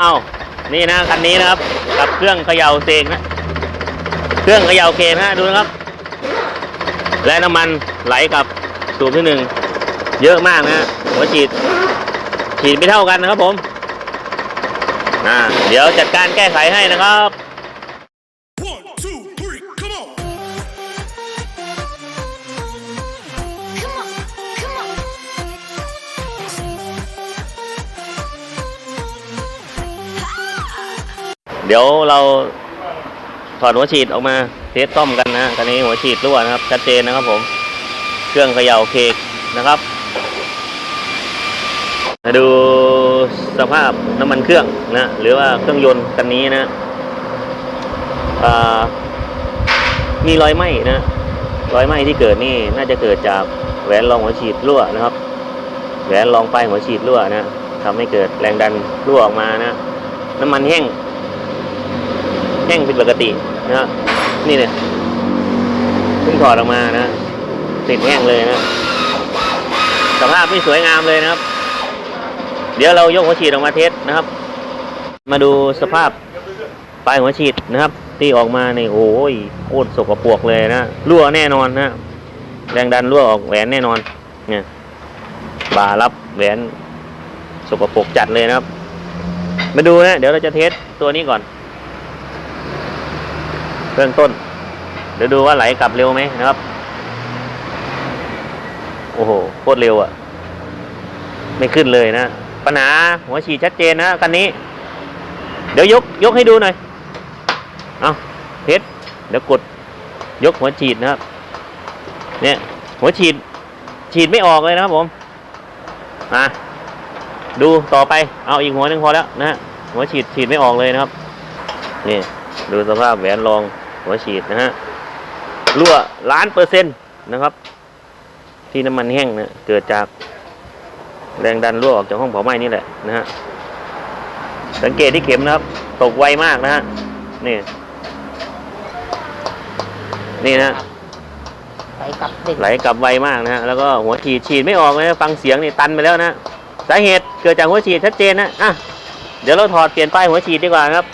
อ้าวนี่นะคันนี้นะครับ กับเครื่องเขย่าเสกนะเครื่องเขย่าเคนนะดูนะครับ และน้ำมันไหลกับสูบที่หนึ่งเยอะมากนะหัวฉีดฉีดไม่เท่ากันนะครับผมอ่าเดี๋ยวจัดการแก้ไขให้นะครับ เดี๋ยวเราถอดหัวฉีดออกมาเทสต้อมกันนะตอนนี้หัวฉีดรั่วนะครับ ชัดเจนนะครับผม เครื่องเขย่าเคกนะครับมาดูสภาพน้ำมันเครื่องนะ หรือว่าเครื่องยนต์คันนี้นะอ่ามีรอยไหม้นะรอยไหม้ที่เกิดนี่น่าจะเกิดจากแหวนรองหัวฉีดรั่วนะครับ แหวนรองปลายหัวฉีดรั่วนะทำให้เกิดแรงดันรั่วออกมานะ น้ำมันแห้ง แห้งผิดปกตินะฮะนี่เนี่ยเพิ่งถอดออกมานะติดแห้งเลยนะสภาพไม่สวยงามเลยนะครับ เดี๋ยวเรายกหัวฉีดออกมาเทสนะครับ มาดูสภาพปลายหัวฉีดนะครับ ที่ออกมาในโอ้ยโคตรสกปรกเลยนะรั่วแน่นอนนะแรงดันรั่วออกแหวนแน่นอน เนี่ยบารับแหวนสกปรกจัดเลยนะครับ มาดูนะ เดี๋ยวเราจะเทสตัวนี้ก่อน เบื้องต้น เดี๋ยวดูว่าไหลกลับเร็วไหมนะครับ โอ้โหโคตรเร็วอะ่ะ ไม่ขึ้นเลยนะปัญหาหัวฉีดชัดเจนนะคันนี้ เดี๋ยวยกยกให้ดูหน่อย เอาเทสเดี๋ยวกดยกหัวฉีดนะครับ เนี่ย หัวฉีด ฉีดไม่ออกเลยนะครับผมอะดูต่อไปเอาอีกหัวหนึ่งพอแล้วนะฮะหัวฉีดฉีดไม่ออกเลยนะครับ นี่ ดูสภาพแหวนรองหัวฉีดนะฮะรั่วล้านเปอร์เซ็นต์นะครับ ที่น้ำมันแห้งนะเกิดจากแรงดันรั่วออกจากห้องเผาไหม้นี่แหละนะฮะสังเกตที่เข็มนะครับ ตกไวมากนะฮะนี่ นี่นะไปกลับเด็กไหลกลับไวมากนะฮะแล้วก็หัวฉีดฉีดไม่ออกเลยนะฟังเสียงนี่ตันไปแล้วนะสาเหตุเกิดจากหัวฉีดชัดเจนนะอะเดี๋ยวเราถอดเปลี่ยนป้ายหัวฉีดดีกว่าครับ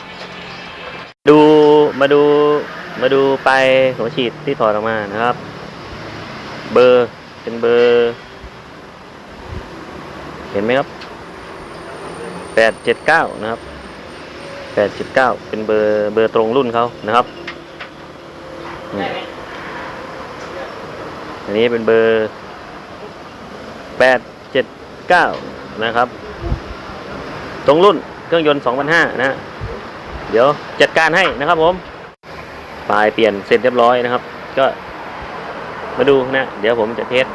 ดูมาดูมาดูไปหัวฉีดที่ถอดออกมานะครับ เบอร์เป็นเบอร์ เห็นไหมครับแปดเจ็ดเก้านะครับแปดเจ็ดเก้าเป็นเบอร์เบอร์ตรงรุ่นเขานะครับอันนี้เป็นเบอร์แปดเจ็ดเก้านะครับ ตรงรุ่นเครื่องยนต์2,500นะ เดี๋ยวจัดการให้นะครับผมปลายเปลี่ยนเสร็จเรียบร้อยนะครับ ก็มาดูนะ เดี๋ยวผมจะเทส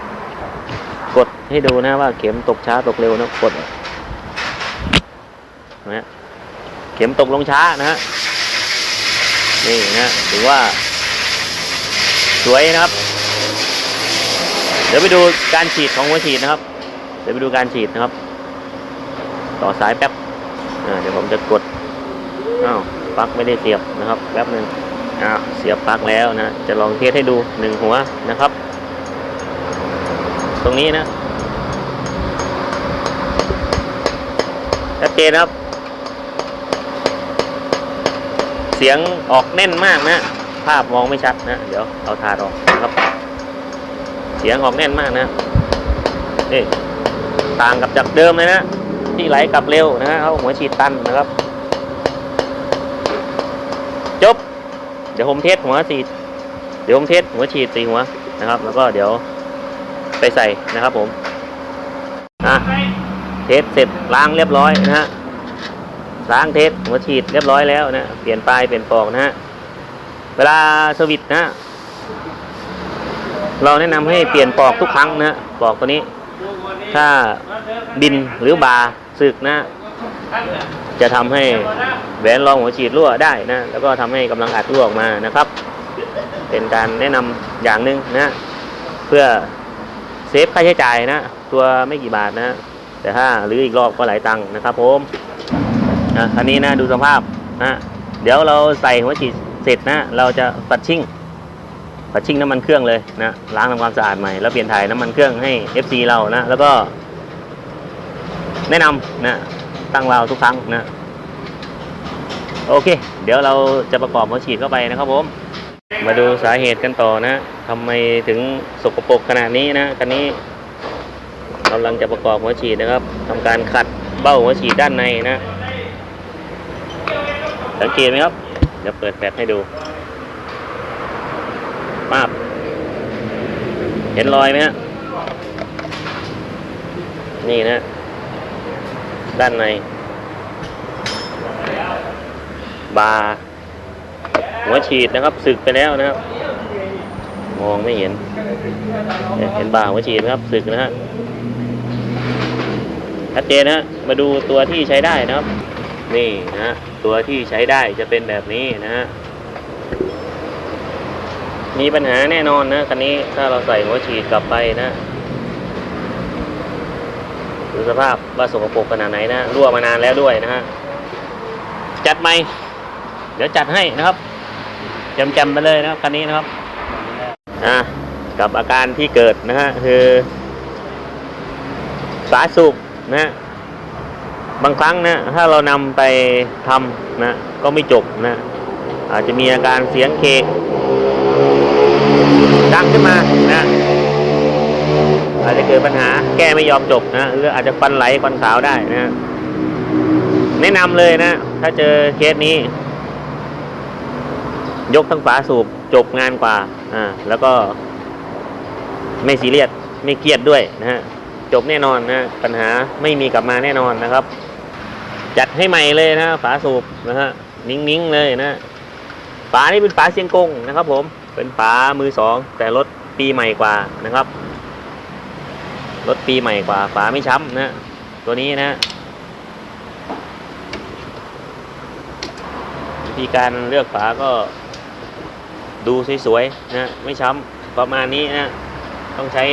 กดให้ดูนะว่าเข็มตกช้าตกเร็วนะกดนะฮะเข็มตกลงช้านะฮะนี่นะถือว่า สวยนะครับ เดี๋ยวไปดูการฉีดของหัวฉีดนะครับ เดี๋ยวไปดูการฉีดนะครับ ต่อสายแป๊บเดี๋ยวผมจะกด อ้าวปลั๊กไม่ได้เสียบนะครับแป๊บหนึ่งอ้าวเสียบปลั๊กแล้วนะ จะลองเทสให้ดูหนึ่งหัวนะครับ ตรงนี้นะชัดเจนครับ เสียงออกแน่นมากนะ ภาพมองไม่ชัดนะ เดี๋ยวเอาถาดออกนะครับ เสียงออกแน่นมากนะนี่ต่างกับจากเดิมเลยนะ ที่ไหลกลับเร็วนะฮะเขาหัวฉีดตันนะครับ จบ เดี๋ยวผมเทสหัวฉีดเดี๋ยวผมเทสหัวฉีดสีหัวนะครับ แล้วก็เดี๋ยวไปใส่นะครับผมอะเทสเสร็จล้างเรียบร้อยนะฮะล้างเทสหัวฉีดเรียบร้อยแล้วนะเปลี่ยนปลายเปลี่ยนปลอกนะฮะเวลาสวิตนะเราแนะนำให้เปลี่ยนปลอกทุกครั้งนะปลอกตัวนี้ ถ้าบินหรือบาสึกนะ จะทำให้แหวนรองหัวฉีดรั่วได้นะ แล้วก็ทำให้กำลังอัดรั่วออกมานะครับ เป็นการแนะนำอย่างหนึ่งนะ เพื่อเซฟค่าใช้จ่ายนะ ตัวไม่กี่บาทนะ แต่ถ้าหรืออีกรอบก็หลายตังค์นะครับผมนะคันนี้นะดูสภาพนะ เดี๋ยวเราใส่หัวฉีดเสร็จนะ เราจะปัดชิ่งปัดชิ่งน้ำมันเครื่องเลยนะล้างทำความสะอาดใหม่แล้วเปลี่ยนถ่ายน้ำมันเครื่องให้ FC เรานะ แล้วก็แนะนำนะ ตั้งวาล์วทุกครั้งนะโอเค เดี๋ยวเราจะประกอบหัวฉีดเข้าไปนะครับผม มาดูสาเหตุกันต่อนะทำไมถึงสกปรกขนาดนี้นะคันนี้กำลังจะประกอบหัวฉีดนะครับทำการขัดเบ้าหัวฉีดด้านในนะ สังเกตไหมครับ เดี๋ยวเปิดแฟลชให้ดูมาบเห็นรอยไหมฮะนี่นะ ด้านใน บาร์หัวฉีดนะครับสึกไปแล้วนะครับ มองไม่เห็น เห็นบาร์หัวฉีดไหมครับสึกนะฮะชัดเจนนะฮะมาดูตัวที่ใช้ได้นะครับ นี่นะฮะตัวที่ใช้ได้จะเป็นแบบนี้นะฮะมีปัญหาแน่นอนนะคันนี้ถ้าเราใส่หัวฉีดกลับไปนะ ดูสภาพว่าสกปรกขนาดไหนนะรั่วมานานแล้วด้วยนะฮะจัดไหมเดี๋ยวจัดให้นะครับจำๆไปเลยนะครับคันนี้นะครับอะกับอาการที่เกิดนะฮะคือสายสูบนะฮะบางครั้งนะถ้าเรานำไปทำนะก็ไม่จบนะอาจจะมีอาการเสียงเคดังขึ้นมา จะเกิดปัญหาแก้ไม่ยอมจบนะหรืออาจจะควันไหลควันขาวได้นะแนะนำเลยนะ ถ้าเจอเคสนี้ ยกทั้งฝาสูบจบงานกว่า อ่า แล้วก็ไม่ซีเรียสไม่เครียดด้วยนะฮะจบแน่นอนนะปัญหาไม่มีกลับมาแน่นอนนะครับ จัดให้ใหม่เลยนะฝาสูบนะฮะนิ่งๆเลยนะฝานี่เป็นฝาเชียงกงนะครับ ผมเป็นฝามือสองแต่รถปีใหม่กว่านะครับ รถปีใหม่กว่าฝาไม่ช้ำนะตัวนี้นะวิธีการเลือกฝาก็ดูสวยๆนะไม่ช้ำประมาณนี้นะต้องใช้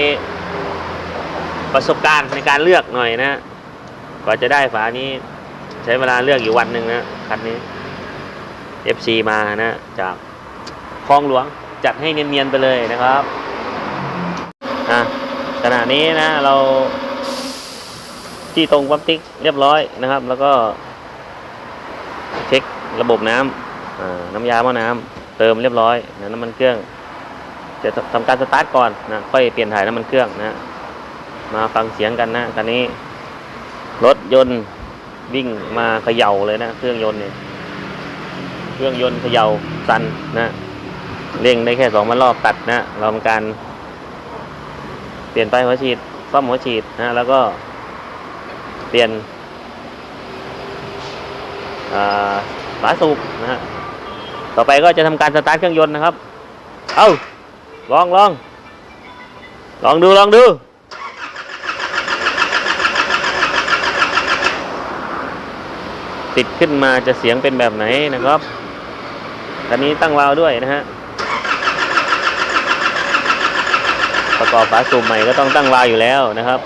ประสบการณ์ในการเลือกหน่อยนะกว่าจะได้ฝานี้ใช้เวลาเลือกอยู่วันหนึ่งนะคันนี้ FC มานะจากคลองหลวงจัดให้เนียนๆไปเลยนะครับอะ ขณะนี้นะเราที่ตรงปั๊มติ๊กเรียบร้อยนะครับ แล้วก็เช็คระบบน้ำอ่าน้ำยาหม้อน้ำเติมเรียบร้อยนะน้ำมันเครื่อง จะทำการสตาร์ทก่อนนะค่อยเปลี่ยนถ่ายน้ำมันเครื่องนะมาฟังเสียงกันนะคันนี้ รถยนต์วิ่งมาเขย่าเลยนะเครื่องยนต์เนี่ยเครื่องยนต์เขย่าสั่นนะเร่งได้แค่สองพันรอบตัดนะเราทำการ ปลี่ยนไฟหัวฉีดซ่อมหัวฉีดนะแล้วก็เปลี่ยนอ่าฝาสูบนะฮะต่อไปก็จะทำการสตาร์ทเครื่องยนต์นะครับ เอาลองลองลองดูลองดู ติดขึ้นมาจะเสียงเป็นแบบไหนนะครับอันนี้ตั้งวาล์วด้วยนะฮะ ประกอบฝาสูบใหม่ก็ต้องตั้งวาอยู่แล้วนะครับ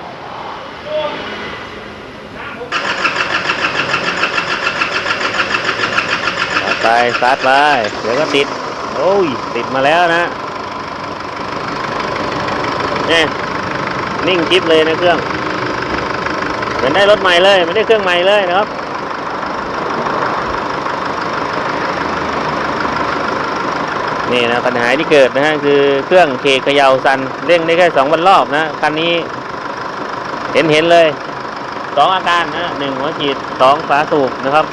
ไปสตาร์ทไปเดี๋ยวก็ติด โอ้ย ติดมาแล้วนะเนี่ยนิ่งคลิปเลยนะเครื่องเหมือนได้รถใหม่เลยไม่ได้เครื่องใหม่เลยนะครับ นี่นะปัญหาที่เกิดนะฮะคือเครื่องเคเขยาวสันเร่งได้แค่สองวันรอบนะคันนี้เห็นเห็นเลยสองอาการนะหนึ่งหัวฉีดสองฝาสูบนะครับ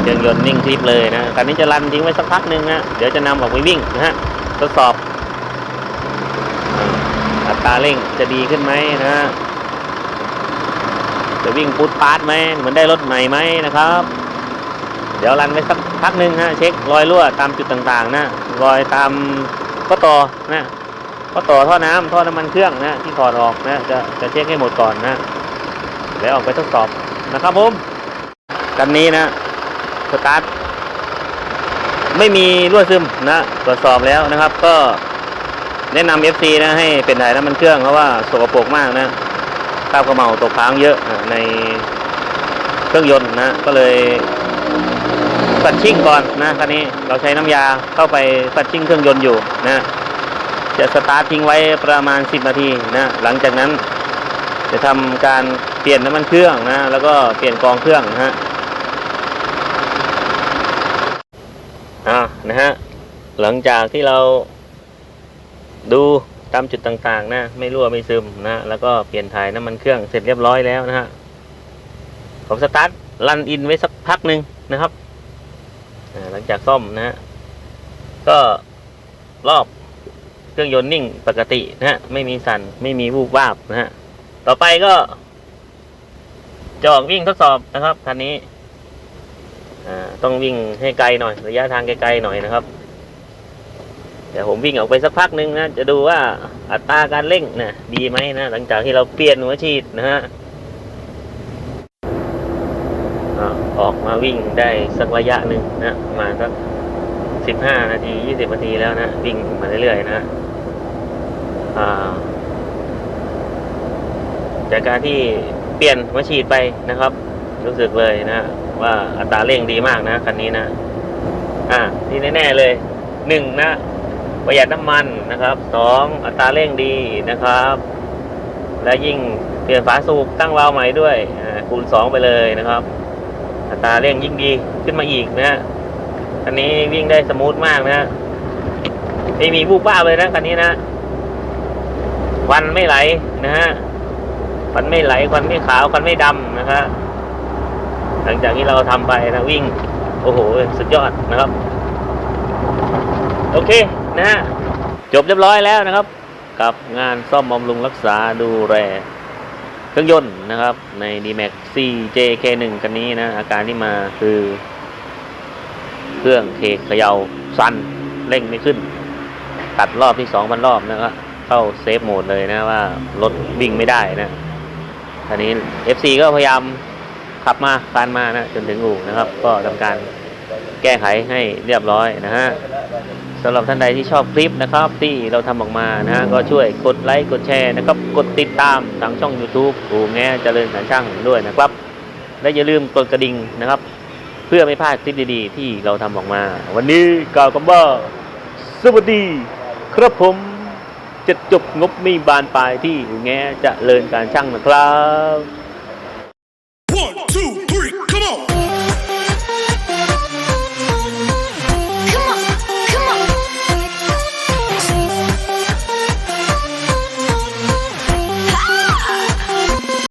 เครื่องยนต์นิ่งคลิปเลยนะคันนี้จะรันทิ้งไว้สักพักหนึ่งนะเดี๋ยวจะนำออกไปวิ่งนะฮะทดสอบอัตราเร่งจะดีขึ้นไหมนะฮะจะวิ่งพุทปาร์ตไหมเหมือนได้รถใหม่ไหมนะครับ เดี๋ยวรันไว้สักพักหนึ่งฮะเช็ครอยรั่วตามจุดต่างๆ นะรอยตามข้อต่อนะข้อต่อท่อน้ำท่อน้ำมันเครื่องนะที่ถอดออกนะจะจะเช็คให้หมดก่อนนะแล้วออกไปทดสอบนะครับผมกันนี้นะสตาร์ทไม่มีรั่วซึมนะตรวจสอบแล้วนะครับ ก็แนะนำ FC นะให้เป็นถ่ายน้ำมันเครื่องเพราะว่าสกปรกมากนะคราบกระเหมาตกค้างเยอะในเครื่องยนต์นะก็เลย ฝัดชิ่งก่อนนะคันนี้เราใช้น้ำยาเข้าไปฝัดชิ่งเครื่องยนต์อยู่นะจะสตาร์ททิ้งไว้ประมาณ 10 นาทีนะหลังจากนั้นจะทำการเปลี่ยนน้ำมันเครื่องนะแล้วก็เปลี่ยนกองเครื่องนะฮะอ่านะฮะหลังจากที่เราดูตามจุดต่างๆ นะ ไม่รั่วไม่ซึมนะ แล้วก็เปลี่ยนถ่ายน้ำมันเครื่องเสร็จเรียบร้อยแล้วนะฮะผมสตาร์ทรันอินไว้สักพักหนึ่งนะครับ หลังจากซ่อมนะฮะก็รอบเครื่องยนต์นิ่งปกตินะฮะไม่มีสั่นไม่มีวูบวาบนะฮะต่อไปก็จะออกวิ่งทดสอบนะครับคันนี้ต้องวิ่งให้ไกลหน่อย ระยะทางไกลๆหน่อยนะครับ เดี๋ยวผมวิ่งออกไปสักพักหนึ่งนะ จะดูว่าอัตราการเร่งนะดีไหมนะ หลังจากที่เราเปลี่ยนหัวฉีดนะฮะ ออกมาวิ่งได้สักระยะหนึ่งนะมาสักสิบห้านาทียี่สิบนาทีแล้วนะวิ่งมาเรื่อยๆนะจากการที่เปลี่ยนหัวฉีดไปนะครับ รู้สึกเลยนะว่าอัตราเร่งดีมากนะคันนี้นะ อ่าที่แน่ๆเลยหนึ่งนะประหยัดน้ำมันนะครับสองอัตราเร่งดีนะครับ และยิ่งเปลี่ยนฝาสูบตั้งวาล์วใหม่ด้วยคูณสองไปเลยนะครับ อัตราเร่งยิ่งดีขึ้นมาอีกนะฮะคันนี้วิ่งได้สมูทมากนะฮะไม่มีบูบบ้าเลยนะคันนี้นะควันไม่ไหลนะฮะควันไม่ไหลควันไม่ขาวควันไม่ดำนะครับหลังจากที่เราทำไปนะวิ่ง โอ้โห สุดยอดนะครับ โอเคนะฮะจบเรียบร้อยแล้วนะครับ กับงานซ่อมบำรุงรักษาดูแล รื่องยนต์นะครับ ใน D-Max CJK1 คันนี้นะ อาการที่มาคือ เครื่องเคเขยา่าสั่นเร่งไม่ขึ้น ตัดรอบที่ 2,000 รอบนะครับเข้าเซฟโหมดเลยนะว่ารถวิ่งไม่ได้นะคันนี้ FC ก็พยายามขับมาคานมานะจนถึงอู่นะครับ ก็ทำการแก้ไขให้เรียบร้อยนะฮะ สำหรับท่านใดที่ชอบคลิปนะครับ ที่เราทำออกมานะฮะก็ช่วยกดไลค์กดแชร์นะครับ กดติดตามทางช่อง YouTube กูแง่เจริญสารช่างด้วยนะครับ และอย่าลืมกดกระดิ่งนะครับ เพื่อไม่พลาดคลิปดีๆ ที่เราทำออกมา วันนี้กล่าวคำว่าสวัสดี ครับผมจะจบงบมีบานปลายที่อูแง่เจริญการช่างนะครับ